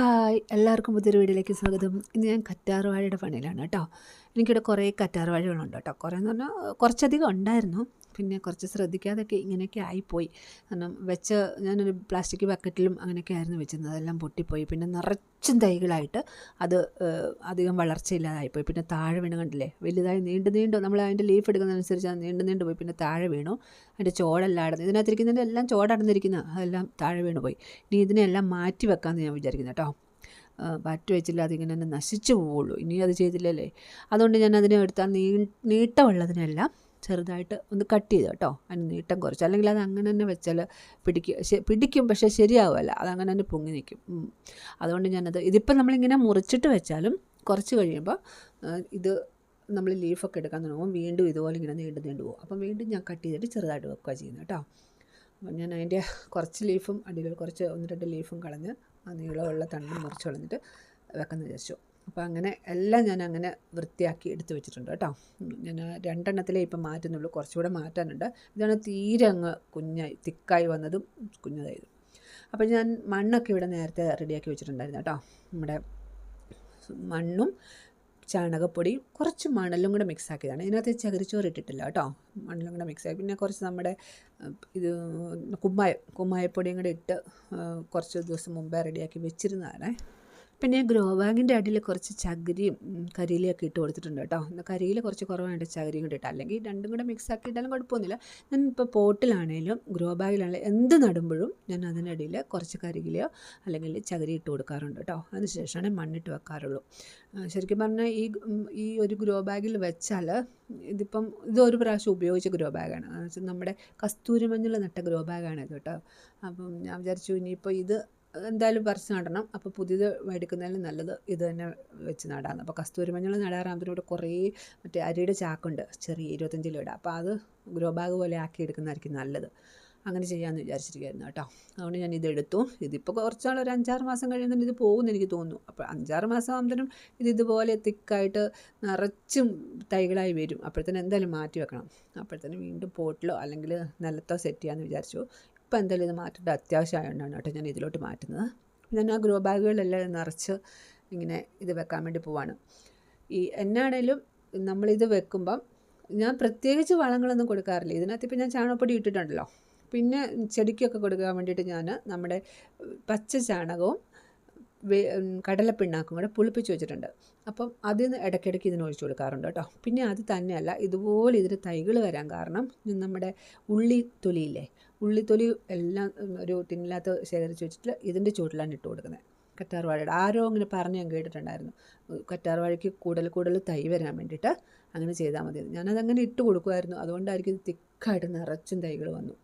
Hi എല്ലാവർക്കും പുതിയൊരു വീഡിയോയിലേക്ക് സ്വാഗതം. ഇന്ന് ഞാൻ കറ്റാർവാഴയുടെ പണിയിലാണ് കേട്ടോ. എനിക്കിവിടെ കുറേ കറ്റാർവാഴകളുണ്ട് കേട്ടോ. കുറേ എന്ന് പറഞ്ഞാൽ കുറച്ചധികം ഉണ്ടായിരുന്നു. പിന്നെ കുറച്ച് ശ്രദ്ധിക്കാതൊക്കെ ഇങ്ങനെയൊക്കെ ആയിപ്പോയി. കാരണം വെച്ച് ഞാനൊരു പ്ലാസ്റ്റിക് ബക്കറ്റിലും അങ്ങനെയൊക്കെ ആയിരുന്നു വെച്ചിരുന്നത്. അതെല്ലാം പൊട്ടിപ്പോയി. പിന്നെ നിറച്ചും തൈകളായിട്ട് അത് അധികം വളർച്ചയില്ലാതായിപ്പോയി. പിന്നെ താഴെ വീണ് കണ്ടില്ലേ? വലുതായി നീണ്ടു നീണ്ടു നമ്മൾ അതിന്റെ ലീഫ് എടുക്കുന്നതനുസരിച്ച് അത് നീണ്ടു നീണ്ടു പോയി. പിന്നെ താഴെ വീണു. അതിന്റെ ചോടെല്ലാം അടന്ന് ഇതിനകത്തിരിക്കുന്നതിന്റെ എല്ലാം ചോടടന്നിരിക്കുന്ന അതെല്ലാം താഴെ വീണ് പോയി. ഇനി ഇതിനെല്ലാം മാറ്റി വെക്കാമെന്ന് ഞാൻ വിചാരിക്കുന്നു കേട്ടോ. ആ, വെച്ചില്ല. അതിങ്ങനെ തന്നെ നശിച്ചു പോവുള്ളൂ. ഇനി അത് ചെയ്തില്ലല്ലേ? അതുകൊണ്ട് ഞാൻ അതിനെ എടുത്താൽ നീ നീട്ടമുള്ളതിനെല്ലാം ചെറുതായിട്ട് ഒന്ന് കട്ട് ചെയ്ത് കേട്ടോ. അതിന് നീട്ടം കുറച്ച്. അല്ലെങ്കിൽ അത് അങ്ങനെ തന്നെ വെച്ചാൽ പിടിക്കും. പിടിക്കും പക്ഷേ ശരിയാവുമല്ല അത് അങ്ങനെ തന്നെ പൊങ്ങി നിൽക്കും. അതുകൊണ്ട് ഞാനത് ഇതിപ്പം നമ്മളിങ്ങനെ മുറിച്ചിട്ട് വെച്ചാലും കുറച്ച് കഴിയുമ്പോൾ ഇത് നമ്മൾ ലീഫൊക്കെ എടുക്കാൻ തുടങ്ങുമ്പോൾ വീണ്ടും ഇതുപോലെ ഇങ്ങനെ നീണ്ടു നീണ്ടു പോകും. അപ്പം വീണ്ടും ഞാൻ കട്ട് ചെയ്തിട്ട് ചെറുതായിട്ട് വെക്കുക ചെയ്യുന്നത് കേട്ടോ. അപ്പം ഞാൻ അതിന്റെ കുറച്ച് ലീഫും അടിയിൽ കുറച്ച് ഒന്ന് രണ്ട് ലീഫും കളഞ്ഞ് ആ നീളമുള്ള തണ്ടും മുറിച്ച് കളഞ്ഞിട്ട് വെക്കാമെന്ന് വിചാരിച്ചു. അപ്പോൾ അങ്ങനെ എല്ലാം ഞാൻ അങ്ങനെ വൃത്തിയാക്കി എടുത്തു വെച്ചിട്ടുണ്ട് കേട്ടോ. ഞാൻ രണ്ടെണ്ണത്തിലേ ഇപ്പം മാറ്റുന്നുള്ളൂ. കുറച്ചുകൂടെ മാറ്റാനുണ്ട്. ഇതാണ് തീരെ അങ്ങ് കുഞ്ഞായി തിക്കായി വന്നതും കുഞ്ഞതായതും. അപ്പോൾ ഞാൻ മണ്ണൊക്കെ ഇവിടെ നേരത്തെ റെഡിയാക്കി വെച്ചിട്ടുണ്ടായിരുന്നു കേട്ടോ. നമ്മുടെ മണ്ണും ചാണകപ്പൊടിയും കുറച്ച് മണലും കൂടെ മിക്സ് ആക്കിയതാണ്. ഇതിനകത്ത് ചകിരിച്ചോറ് ഇട്ടിട്ടില്ല കേട്ടോ. മണലും കൂടെ മിക്സ് ആക്കി. പിന്നെ കുറച്ച് നമ്മുടെ ഇത് കുമ്മായം കുമ്മായപ്പൊടിയും കൂടെ ഇട്ട് കുറച്ച് ദിവസം മുമ്പേ റെഡിയാക്കി വെച്ചിരുന്നതാണ്. പിന്നെ ഗ്രോ ബാഗിന്റെ അടിയിൽ കുറച്ച് ചകിരിയും കരിയിലൊക്കെ ഇട്ട് കൊടുത്തിട്ടുണ്ട് കേട്ടോ. കരിയിൽ കുറച്ച് കുറവായിട്ട് ചകിരിയും കൂടി ഇട്ട്. അല്ലെങ്കിൽ രണ്ടും കൂടെ മിക്സ് ആക്കി ഇട്ടാലും കുഴപ്പമൊന്നുമില്ല. ഞാൻ ഇപ്പോൾ പോട്ടിലാണേലും ഗ്രോ ബാഗിലാണെങ്കിലും എന്ത് നടുമ്പോഴും ഞാൻ അതിനിടയിൽ കുറച്ച് കരിയിലയോ അല്ലെങ്കിൽ ചകിരി ഇട്ട് കൊടുക്കാറുണ്ട് കേട്ടോ. അതിന് ശേഷമാണ് മണ്ണിട്ട് വെക്കാറുള്ളൂ. ശരിക്കും പറഞ്ഞാൽ ഈ ഈ ഒരു ഗ്രോ ബാഗിൽ വെച്ചാൽ ഇതിപ്പം ഇത് ഒരു പ്രാവശ്യം ഉപയോഗിച്ച ഗ്രോ ബാഗാണ് നമ്മുടെ കസ്തൂരി മഞ്ഞൾ നട്ട ഗ്രോ ബാഗാണ് ഇത് കേട്ടോ. അപ്പം ഞാൻ വിചാരിച്ചു ഇനിയിപ്പോൾ ഇത് എന്തായാലും പറിച്ച് നടണം. അപ്പോൾ പുതിയത് മേടിക്കുന്നതിലും നല്ലത് ഇത് തന്നെ വെച്ച് നടാമെന്ന് അപ്പോൾ കസ്തൂരി മഞ്ഞൾ നടാറാകുമ്പോൾ കുറേ മറ്റേ അരിയുടെ ചാക്കുണ്ട്. ചെറിയ ഇരുപത്തഞ്ച് കിലോയുടെ അപ്പോൾ അത് ഗ്രോ ബാഗ് പോലെ ആക്കി എടുക്കുന്നതായിരിക്കും നല്ലത്. അങ്ങനെ ചെയ്യാമെന്ന് വിചാരിച്ചിരിക്കുകയായിരുന്നു കേട്ടോ. അതുകൊണ്ട് ഞാൻ ഇതെടുത്തു ഇതിപ്പോൾ കുറച്ച് നാൾ ഒരു അഞ്ചാറ് മാസം കഴിയുന്നതിന് ഇത് പോകുമെന്ന് എനിക്ക് തോന്നുന്നു. അപ്പോൾ അഞ്ചാറ് മാസം ആകുമ്പോഴത്തേനും ഇത് ഇതുപോലെ തിക്കായിട്ട് നിറച്ചും തൈകളായി വരും. അപ്പോഴത്തേനും എന്തായാലും മാറ്റി വെക്കണം. അപ്പോഴത്തേനും വീണ്ടും പോട്ടിലോ അല്ലെങ്കിൽ നിലത്തോ സെറ്റ് ചെയ്യാമെന്ന് വിചാരിച്ചു. ഇപ്പോൾ എന്തായാലും ഇത് മാറ്റേണ്ട അത്യാവശ്യമായതുകൊണ്ടാണ് കേട്ടോ ഞാൻ ഇതിലോട്ട് മാറ്റുന്നത്. ഞാൻ ആ ഗ്രോ ബാഗുകളെല്ലാം നിറച്ച് ഇങ്ങനെ ഇത് വെക്കാൻ വേണ്ടി പോവാണ്. ഈ എന്നാണേലും നമ്മളിത് വെക്കുമ്പം ഞാൻ പ്രത്യേകിച്ച് വളങ്ങളൊന്നും കൊടുക്കാറില്ല. ഇതിനകത്ത് ഇപ്പം ഞാൻ ചാണകപ്പൊടി ഇട്ടിട്ടുണ്ടല്ലോ. പിന്നെ ചെടിക്കൊക്കെ കൊടുക്കാൻ വേണ്ടിയിട്ട് ഞാൻ നമ്മുടെ പച്ച ചാണകവും കടലപ്പിണ്ണാക്കും കൂടെ പുളിപ്പിച്ച് വെച്ചിട്ടുണ്ട്. അപ്പം അതിൽ നിന്ന് ഇടയ്ക്കിടയ്ക്ക് ഇതിന് ഒഴിച്ചു കൊടുക്കാറുണ്ട് കേട്ടോ. പിന്നെ അത് തന്നെയല്ല ഇതുപോലെ ഇതിന് തൈകൾ വരാൻ കാരണം നമ്മുടെ ഉള്ളി തൊലിയില്ലേ ഉള്ളിത്തൊലി എല്ലാം ഒരു ടിന്നിനകത്ത് ശേഖരിച്ച് വെച്ചിട്ട് ഇതിന്റെ ചുവട്ടിലാണ് ഇട്ട് കൊടുക്കുന്നത്. കറ്റാർവാഴയുടെ ആരോ അങ്ങനെ പറഞ്ഞ് ഞാൻ കേട്ടിട്ടുണ്ടായിരുന്നു. കറ്റാർവാഴയ്ക്ക് കൂടുതൽ കൂടുതൽ തൈ വരാൻ വേണ്ടിയിട്ട് അങ്ങനെ ചെയ്താൽ മതി ഞാനതങ്ങനെ ഇട്ട് കൊടുക്കുമായിരുന്നു. അതുകൊണ്ടായിരിക്കും തിക്കായിട്ട് നിറച്ചും തൈകൾ വന്നു.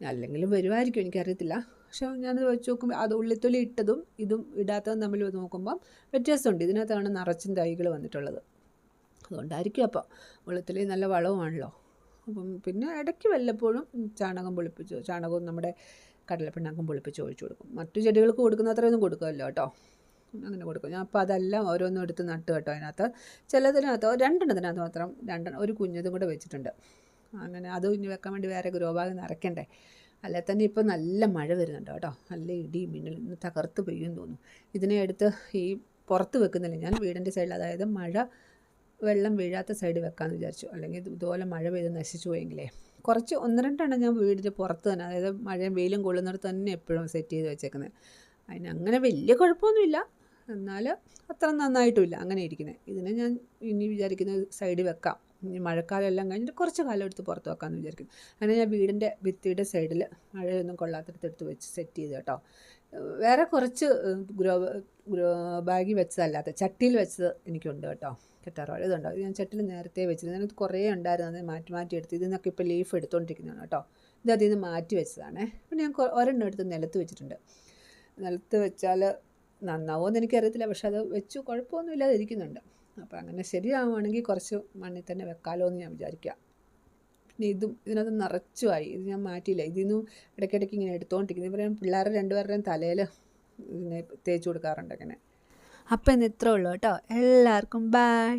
അല്ലെങ്കിലും വരുമായിരിക്കും എനിക്കറിയത്തില്ല. പക്ഷെ ഞാനത് വെച്ച് നോക്കുമ്പോൾ അത് ഉള്ളിത്തൊലി ഇട്ടതും ഇതും ഇടാത്തതും തമ്മിൽ നോക്കുമ്പം വ്യത്യാസമുണ്ട്. ഇതിനകത്താണ് നിറച്ചും തൈകൾ വന്നിട്ടുള്ളത്. അതുകൊണ്ടായിരിക്കും അപ്പം ഉള്ളിത്തൊലി നല്ല വളവുമാണല്ലോ. അപ്പം പിന്നെ ഇടയ്ക്ക് വല്ലപ്പോഴും ചാണകം പൊളിപ്പിച്ച് ചാണകവും നമ്മുടെ കടലപ്പിണ്ണാക്കും പൊളിപ്പിച്ച് ഒഴിച്ചു കൊടുക്കും. മറ്റു ചെടികൾക്ക് കൊടുക്കുന്ന അത്രയൊന്നും കൊടുക്കുമല്ലോ കേട്ടോ. അങ്ങനെ കൊടുക്കും. ഞാൻ അപ്പോൾ അതെല്ലാം ഓരോന്നും എടുത്ത് നട്ട് കേട്ടോ അതിനകത്ത്. ചിലതിനകത്ത് രണ്ടെണ്ണത്തിനകത്ത് മാത്രം രണ്ടെണ്ണം ഒരു കുഞ്ഞതും കൂടെ വെച്ചിട്ടുണ്ട്. അങ്ങനെ അത് ഇനി വെക്കാൻ വേണ്ടി വേറെ ഗ്രോ ബാഗ് നിറയ്ക്കണ്ടേ. അല്ലെ തന്നെ ഇപ്പോൾ നല്ല മഴ വരുന്നുണ്ട് കേട്ടോ. നല്ല ഇടി മിന്നൽ ഇന്ന് തകർത്ത് പെയ്യും തോന്നുന്നു. ഇതിനെ എടുത്ത് ഈ പുറത്ത് വെക്കുന്നില്ല. ഞാൻ വീടിന്റെ സൈഡിൽ അതായത് മഴ വെള്ളം വീഴാത്ത സൈഡ് വെക്കാമെന്ന് വിചാരിച്ചു. അല്ലെങ്കിൽ ഇത് ഇതുപോലെ മഴ പെയ്ത് നശിച്ചു പോയെങ്കിലേ. കുറച്ച് ഒന്ന് രണ്ടെണ്ണം ഞാൻ വീടിന്റെ പുറത്ത് തന്നെ അതായത് മഴയും വെയിലും കൊള്ളുന്നിടത്ത് തന്നെ എപ്പോഴും സെറ്റ് ചെയ്ത് വെച്ചേക്കുന്നത് അതിന് അങ്ങനെ വലിയ കുഴപ്പമൊന്നുമില്ല. എന്നാൽ അത്ര നന്നായിട്ടുമില്ല അങ്ങനെ ഇരിക്കുന്നത് ഇതിനെ ഞാൻ ഇനി വിചാരിക്കുന്ന സൈഡിൽ വെക്കാം. ഇനി മഴക്കാലം എല്ലാം കഴിഞ്ഞിട്ട് കുറച്ച് കാലം എടുത്ത് പുറത്ത് വെക്കാമെന്ന് വിചാരിക്കുന്നു. അങ്ങനെ ഞാൻ വീടിന്റെ ഭിത്തിയുടെ സൈഡിൽ മഴയൊന്നും കൊള്ളാത്തടത്ത് എടുത്ത് വെച്ച് സെറ്റ് ചെയ്ത് കേട്ടോ. വേറെ കുറച്ച് ഗ്രോ ഗ്രോ ബാഗിൽ വെച്ചതല്ലാത്ത ചട്ടിയിൽ വെച്ചത് എനിക്കുണ്ട് കേട്ടോ. കെട്ടാറോ ഇതുണ്ടോ? ഇത് ഞാൻ ചട്ടിയിൽ നേരത്തെ വെച്ചിരുന്നു. അതിനകത്ത് കുറേ ഉണ്ടായിരുന്നു. അത് മാറ്റി മാറ്റി എടുത്ത് ഇതിനൊക്കെ ഇപ്പോൾ ലീഫ് എടുത്തുകൊണ്ടിരിക്കുന്നതാണ് കേട്ടോ. ഇത് അതിൽ നിന്ന് മാറ്റി വെച്ചതാണ്. പിന്നെ ഞാൻ ഒരെണ്ണം എടുത്ത് നിലത്ത് വെച്ചിട്ടുണ്ട്. നിലത്ത് വെച്ചാൽ നന്നാവുമെന്ന് എനിക്കറിയത്തില്ല. പക്ഷെ അത് വെച്ചു. കുഴപ്പമൊന്നുമില്ലാതെ ഇരിക്കുന്നുണ്ട്. അപ്പോൾ അങ്ങനെ ശരിയാവുകയാണെങ്കിൽ കുറച്ച് മണ്ണിൽ തന്നെ വെക്കാലോ എന്ന് ഞാൻ വിചാരിക്കാം പിന്നെ ഇതും ഇതിനകത്ത് നിറച്ചുമായി ഇത് ഞാൻ മാറ്റിയില്ല. ഇതിൽ നിന്നും ഇടയ്ക്കിടയ്ക്ക് ഇങ്ങനെ എടുത്തുകൊണ്ടിരിക്കുന്നത് ഇവരെ പിള്ളേരെ രണ്ടുപേരുടെയും തലയിൽ തേച്ച് കൊടുക്കാറുണ്ട് അങ്ങനെ. അപ്പം ഇന്ന് ഇത്രേ ഉള്ളൂ കേട്ടോ. എല്ലാവർക്കും ബൈ